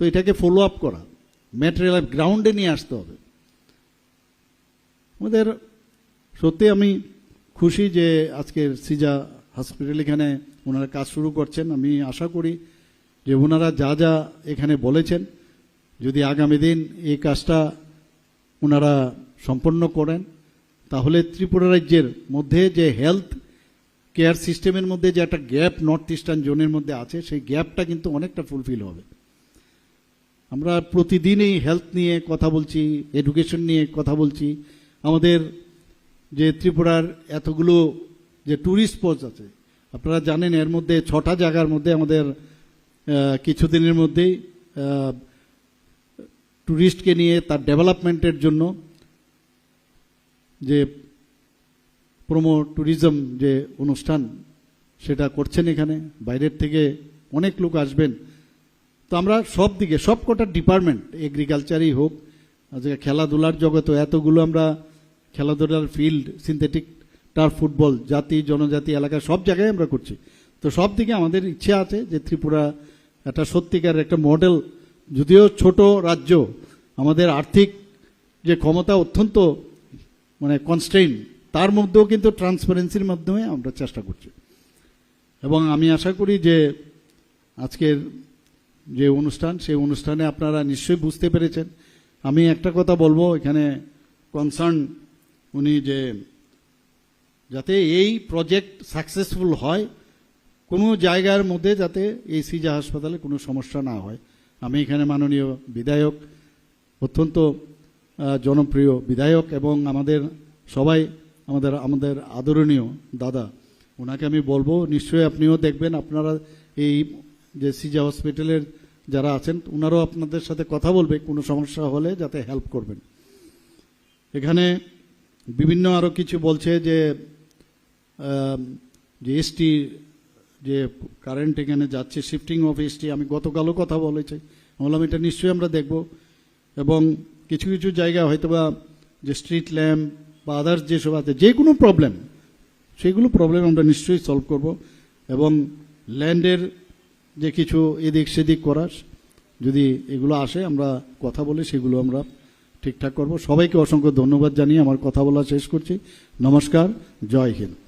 তো এটাকে follow up করা। ম্যাটেরিয়াল গ্রাউন্ডে নিয়ে আসতে হবে। আমাদের সত্যি আমি খুশি যে আজকের সিজা হসপিটাল এখানে ওনারা কাজ শুরু করছেন। আমি আশা করি যে ওনারা যা যা এখানে বলেছেন, যদি আগামী দিন এই কাজটা ওনারা সম্পন্ন করেন, তাহলে ত্রিপুরা রাজ্যের মধ্যে যে হেলথ কেয়ার সিস্টেমের মধ্যে যে একটা গ্যাপ নর্থ ইস্টার্ন জোনের মধ্যে আছে, সেই গ্যাপটা কিন্তু অনেকটা ফুলফিল হবে। আমরা প্রতিদিনই হেলথ নিয়ে কথা বলছি এডুকেশন নিয়ে কথা বলছি। আমাদের যে ত্রিপুরার এতগুলো যে ট্যুরিস্ট স্পট আছে, আপনারা জানেন এর মধ্যে ছটা জায়গার মধ্যে আমাদের কিছুদিনের মধ্যেই ট্যুরিস্টকে নিয়ে তার ডেভেলপমেন্টের জন্য যে প্রোমো ট্যুরিজম যে অনুষ্ঠান, সেটা করছেন এখানে। বাইরের থেকে অনেক লোক আসবেন। তো আমরা সব দিকে, সব কটা ডিপার্টমেন্ট এগ্রিকালচারই হোক আজকে খেলাধুলার জগতে এতগুলো আমরা খেলাধুলার ফিল্ড সিনথেটিক টার ফুটবল জাতি, জনজাতি, এলাকা, সব জায়গায় আমরা করছি। তো সব দিকে আমাদের ইচ্ছে আছে যে ত্রিপুরা একটা সত্যিকার একটা মডেল যদিও ছোট রাজ্য, আমাদের আর্থিক যে ক্ষমতা অত্যন্ত মানে কনস্ট্রেইন তার মধ্যেও কিন্তু ট্রান্সপারেন্সির মাধ্যমে আমরা চেষ্টা করছি। এবং আমি আশা করি যে আজকের যে অনুষ্ঠান, সেই অনুষ্ঠানে আপনারা নিশ্চয়ই বুঝতে পেরেছেন। আমি একটা কথা বলব, এখানে কনসার্ন উনি যে যাতে এই প্রজেক্ট সাকসেসফুল হয়, কোনো জায়গার মধ্যে যাতে এই সিজা হাসপাতালে কোনো সমস্যা না হয়। আমি এখানে মাননীয় বিধায়ক, অত্যন্ত জনপ্রিয় বিধায়ক এবং আমাদের সবাই, আমাদের আমাদের আদরণীয় দাদা। ওনাকে আমি বলব, নিশ্চয়ই আপনিও দেখবেন, আপনারা এই যে সিজা হসপিটালের যারা আছেন ওনারাও আপনাদের সাথে কথা বলবে, কোনো সমস্যা হলে যাতে হেল্প করবেন। এখানে বিভিন্ন আরও কিছু বলছে যে যে এসটি যে কারেন্ট এখানে যাচ্ছে শিফটিং অফ এসটি আমি গতকালও কথা বলেছি। বললাম, এটা নিশ্চয়ই আমরা দেখব। এবং কিছু কিছু জায়গা হয়তোবা যে স্ট্রিট ল্যাম্প বা আদার্স যেসব আছে, যে কোনো প্রবলেম সেগুলো প্রবলেম আমরা নিশ্চয়ই সলভ করব। এবং ল্যান্ডের যে কিছু এদিক সেদিক করার, যদি এগুলো আসে, আমরা কথা বলে, সেগুলো আমরা ঠিকঠাক করব। সবাইকে অসংখ্য ধন্যবাদ জানিয়ে আমার কথা বলা শেষ করছি। নমস্কার, জয় হিন্দ।